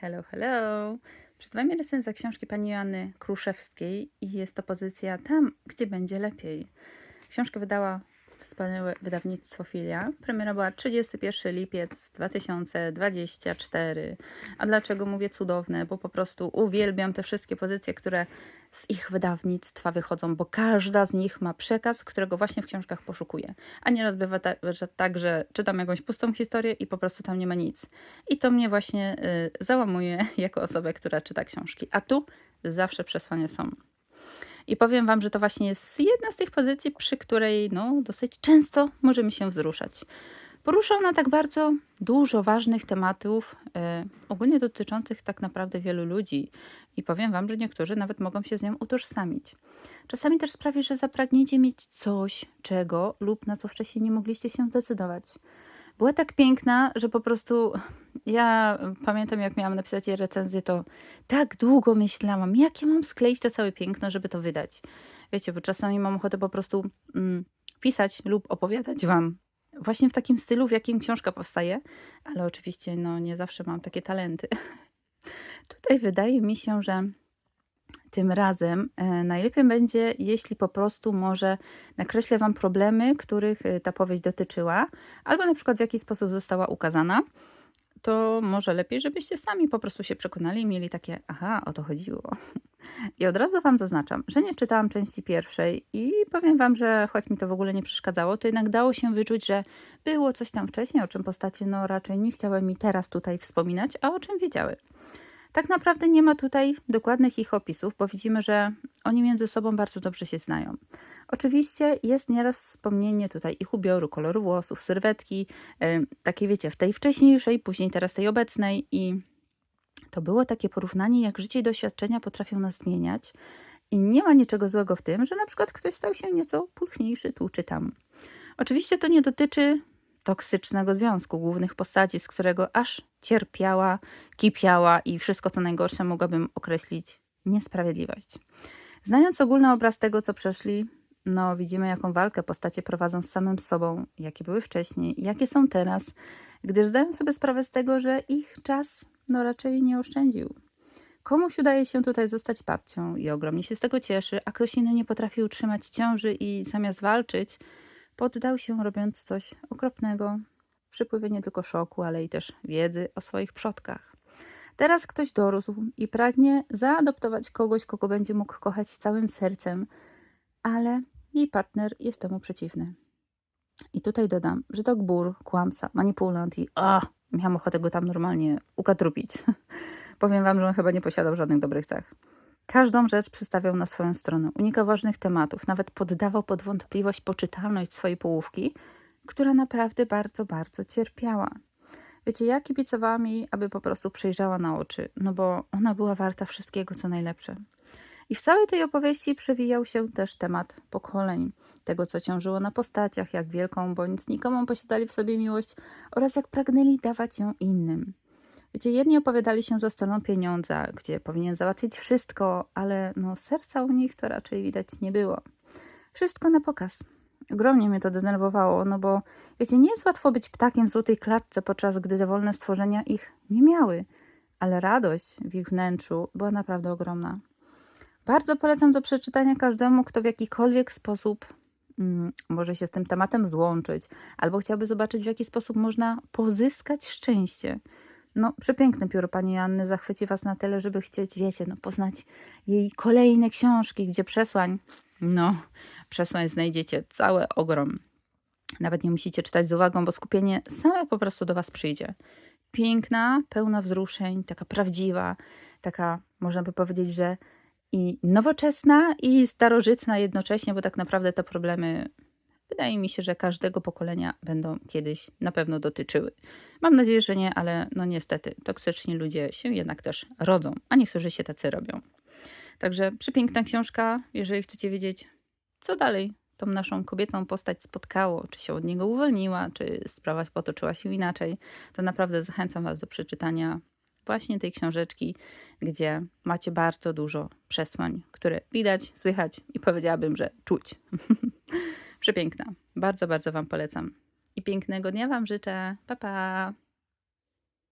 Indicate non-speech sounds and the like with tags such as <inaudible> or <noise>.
Hello, hello. Przed Wami recenzja książki pani Joanny Kruszewskiej i jest to pozycja Tam, gdzie będzie lepiej. Książkę wydała wspaniałe wydawnictwo Filia. Premiera była 31 lipiec 2024. A dlaczego mówię cudowne? Bo po prostu uwielbiam te wszystkie pozycje, które z ich wydawnictwa wychodzą, bo każda z nich ma przekaz, którego właśnie w książkach poszukuję. A nieraz bywa ta, że tak, że czytam jakąś pustą historię i po prostu tam nie ma nic. I to mnie właśnie y, załamuje <laughs> jako osobę, która czyta książki. A tu zawsze przesłania są. I powiem Wam, że to właśnie jest jedna z tych pozycji, przy której no, dosyć często możemy się wzruszać. Porusza ona tak bardzo dużo ważnych tematów, e, ogólnie dotyczących tak naprawdę wielu ludzi. I powiem Wam, że niektórzy nawet mogą się z nią utożsamić. Czasami też sprawi, że zapragniecie mieć coś, czego lub na co wcześniej nie mogliście się zdecydować. Była tak piękna, że po prostu ja pamiętam, jak miałam napisać recenzję, to tak długo myślałam, jak ja mam skleić to całe piękno, żeby to wydać. Wiecie, bo czasami mam ochotę po prostu mm, pisać lub opowiadać Wam właśnie w takim stylu, w jakim książka powstaje, ale oczywiście no, nie zawsze mam takie talenty. <laughs> Tutaj wydaje mi się, że tym razem e, najlepiej będzie, jeśli po prostu może nakreślę Wam problemy, których e, ta powieść dotyczyła, albo na przykład w jaki sposób została ukazana. To może lepiej, żebyście sami po prostu się przekonali i mieli takie, aha, o to chodziło. I od razu Wam zaznaczam, że nie czytałam części pierwszej i powiem Wam, że choć mi to w ogóle nie przeszkadzało, to jednak dało się wyczuć, że było coś tam wcześniej, o czym postacie no raczej nie chciały mi teraz tutaj wspominać, a o czym wiedziały. Tak naprawdę nie ma tutaj dokładnych ich opisów, bo widzimy, że oni między sobą bardzo dobrze się znają. Oczywiście jest nieraz wspomnienie tutaj ich ubioru, koloru włosów, sylwetki, takiej wiecie, w tej wcześniejszej, później teraz tej obecnej i to było takie porównanie, jak życie i doświadczenia potrafią nas zmieniać i nie ma niczego złego w tym, że na przykład ktoś stał się nieco pulchniejszy tu czy tam. Oczywiście to nie dotyczy toksycznego związku głównych postaci, z którego aż cierpiała, kipiała i wszystko co najgorsze mogłabym określić niesprawiedliwość. Znając ogólny obraz tego, co przeszli, no widzimy jaką walkę postacie prowadzą z samym sobą, jakie były wcześniej, jakie są teraz, gdyż zdają sobie sprawę z tego, że ich czas no raczej nie oszczędził. Komuś udaje się tutaj zostać babcią i ogromnie się z tego cieszy, a ktoś inny nie potrafi utrzymać ciąży i zamiast walczyć, poddał się robiąc coś okropnego, przypływie nie tylko szoku, ale i też wiedzy o swoich przodkach. Teraz ktoś dorósł i pragnie zaadoptować kogoś, kogo będzie mógł kochać całym sercem, ale jej partner jest temu przeciwny. I tutaj dodam, że to gbur, kłamca, manipulant i a, miałam ochotę go tam normalnie ukatrupić. <laughs> Powiem wam, że on chyba nie posiadał żadnych dobrych cech. Każdą rzecz przedstawiał na swoją stronę, unikał ważnych tematów, nawet poddawał pod wątpliwość poczytalność swojej połówki, która naprawdę bardzo, bardzo cierpiała. Wiecie, ja kibicowałam jej, aby po prostu przejrzała na oczy, no bo ona była warta wszystkiego, co najlepsze. I w całej tej opowieści przewijał się też temat pokoleń, tego, co ciążyło na postaciach, jak wielką bądź znikomą posiadali w sobie miłość oraz jak pragnęli dawać ją innym. Wiecie, jedni opowiadali się za stroną pieniądza, gdzie powinien załatwić wszystko, ale no serca u nich to raczej widać nie było. Wszystko na pokaz. Ogromnie mnie to denerwowało, no bo wiecie, nie jest łatwo być ptakiem w złotej klatce, podczas gdy te wolne stworzenia ich nie miały, ale radość w ich wnętrzu była naprawdę ogromna. Bardzo polecam do przeczytania każdemu, kto w jakikolwiek sposób mm, może się z tym tematem złączyć, albo chciałby zobaczyć, w jaki sposób można pozyskać szczęście. No, przepiękne pióro pani Janny zachwyci Was na tyle, żeby chcieć, wiecie, no, poznać jej kolejne książki, gdzie przesłań, no, przesłań znajdziecie całe ogrom. Nawet nie musicie czytać z uwagą, bo skupienie same po prostu do Was przyjdzie. Piękna, pełna wzruszeń, taka prawdziwa, taka, można by powiedzieć, że i nowoczesna, i starożytna jednocześnie, bo tak naprawdę te problemy wydaje mi się, że każdego pokolenia będą kiedyś na pewno dotyczyły. Mam nadzieję, że nie, ale no niestety toksyczni ludzie się jednak też rodzą, a niektórzy się tacy robią. Także przepiękna książka, jeżeli chcecie wiedzieć, co dalej tą naszą kobiecą postać spotkało, czy się od niego uwolniła, czy sprawa potoczyła się inaczej, to naprawdę zachęcam Was do przeczytania właśnie tej książeczki, gdzie macie bardzo dużo przesłań, które widać, słychać i powiedziałabym, że czuć. <laughs> Przepiękna. Bardzo, bardzo Wam polecam. I pięknego dnia Wam życzę. Pa, pa!